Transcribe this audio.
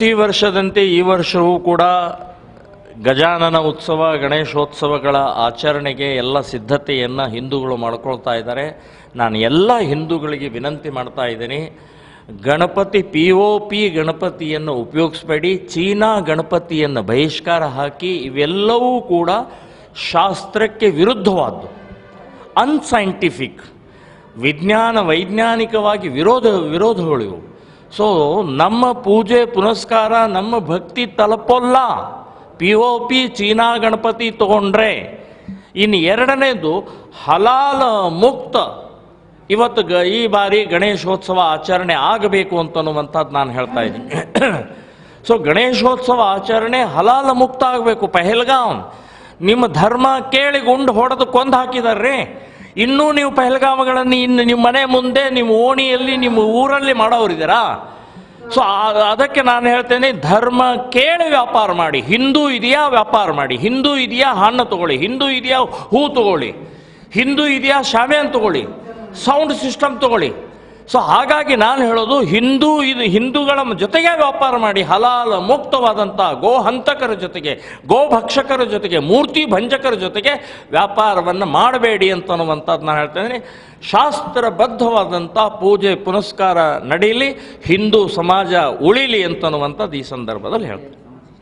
ಪ್ರತಿ ವರ್ಷದಂತೆ ಈ ವರ್ಷವೂ ಕೂಡ ಗಜಾನನ ಉತ್ಸವ, ಗಣೇಶೋತ್ಸವಗಳ ಆಚರಣೆಗೆ ಎಲ್ಲ ಸಿದ್ಧತೆಯನ್ನು ಹಿಂದೂಗಳು ಮಾಡ್ಕೊಳ್ತಾ ಇದ್ದಾರೆ. ನಾನು ಎಲ್ಲ ಹಿಂದೂಗಳಿಗೆ ವಿನಂತಿ ಮಾಡ್ತಾ ಇದ್ದೀನಿ. ಗಣಪತಿ ಪಿ ಒ ಪಿ ಗಣಪತಿಯನ್ನು ಉಪಯೋಗಿಸ್ಬೇಡಿ. ಚೀನಾ ಗಣಪತಿಯನ್ನು ಬಹಿಷ್ಕಾರ ಹಾಕಿ ಇವೆಲ್ಲವೂ ಕೂಡ ಶಾಸ್ತ್ರಕ್ಕೆ ವಿರುದ್ಧವಾದ್ದು. ಅನ್ಸೈಂಟಿಫಿಕ್ ವಿಜ್ಞಾನ ವೈಜ್ಞಾನಿಕವಾಗಿ ವಿರೋಧ ವಿರೋಧಗಳು ಇವು ಸೊ ನಮ್ಮ ಪೂಜೆ ಪುನಸ್ಕಾರ, ನಮ್ಮ ಭಕ್ತಿ ತಲುಪೋಲ್ಲ. P O P China Ganapati ತಗೊಂಡ್ರೆ. ಇನ್ನು ಎರಡನೇದು, ಹಲಾಲ ಮುಕ್ತ. ಇವತ್ತು ಗ, ಈ ಬಾರಿ ಗಣೇಶೋತ್ಸವ ಆಚರಣೆ ಆಗಬೇಕು ಅಂತನ್ನುವಂಥದ್ದು ನಾನು ಹೇಳ್ತಾ ಇದ್ದೀನಿ. ಸೊ ಗಣೇಶೋತ್ಸವ ಆಚರಣೆ ಹಲಾಲ ಮುಕ್ತ ಆಗಬೇಕು. ಪೆಹಲ್ಗಾಂವ್ ನಿಮ್ಮ ಧರ್ಮ ಕೇಳಿ ಗುಂಡು ಹೊಡೆದು ಕೊಂದು ಹಾಕಿದಾರ್ರಿ. ಇನ್ನೂ ನೀವು ಪಹಲ್ಗಾಮಗಳನ್ನು ಇನ್ನು ನಿಮ್ಮ ಮನೆ ಮುಂದೆ, ನಿಮ್ಮ ಓಣಿಯಲ್ಲಿ, ನಿಮ್ಮ ಊರಲ್ಲಿ ಮಾಡೋರಿದ್ದೀರಾ? ಸೊ ಅದಕ್ಕೆ ನಾನು ಹೇಳ್ತೇನೆ, ಧರ್ಮ ಕೇಳಿ ವ್ಯಾಪಾರ ಮಾಡಿ. ಹಿಂದೂ ಇದೆಯಾ, ವ್ಯಾಪಾರ ಮಾಡಿ. ಹಿಂದೂ ಇದೆಯಾ, ಹಣ್ಣು ತಗೊಳ್ಳಿ. ಹಿಂದೂ ಇದೆಯಾ, ಹೂ ತಗೊಳ್ಳಿ. ಹಿಂದೂ ಇದೆಯಾ ಶಾಮಿಯಾನ್ ತಗೊಳ್ಳಿ. ಸೌಂಡ್ ಸಿಸ್ಟಮ್ ತಗೊಳ್ಳಿ. ಸೊ ಹಾಗಾಗಿ ನಾನು ಹೇಳೋದು, ಹಿಂದೂ ಇದು ಹಿಂದೂಗಳ ಜೊತೆಗೆ ವ್ಯಾಪಾರ ಮಾಡಿ, ಹಲಾಲ ಮುಕ್ತವಾದಂಥ ಗೋ ಹಂತಕರ ಜೊತೆಗೆ ಗೋಭಕ್ಷಕರ ಜೊತೆಗೆ, ಮೂರ್ತಿ ಭಂಜಕರ ಜೊತೆಗೆ ವ್ಯಾಪಾರವನ್ನು ಮಾಡಬೇಡಿ ಅಂತನ್ನುವಂಥದ್ದು ನಾನು ಹೇಳ್ತೇನೆ ಶಾಸ್ತ್ರಬದ್ಧವಾದಂಥ ಪೂಜೆ ಪುನಸ್ಕಾರ ನಡೀಲಿ, ಹಿಂದೂ ಸಮಾಜ ಉಳಿಲಿ ಅಂತನ್ನುವಂಥದ್ದು ಈ ಸಂದರ್ಭದಲ್ಲಿ ಹೇಳ್ತೇನೆ.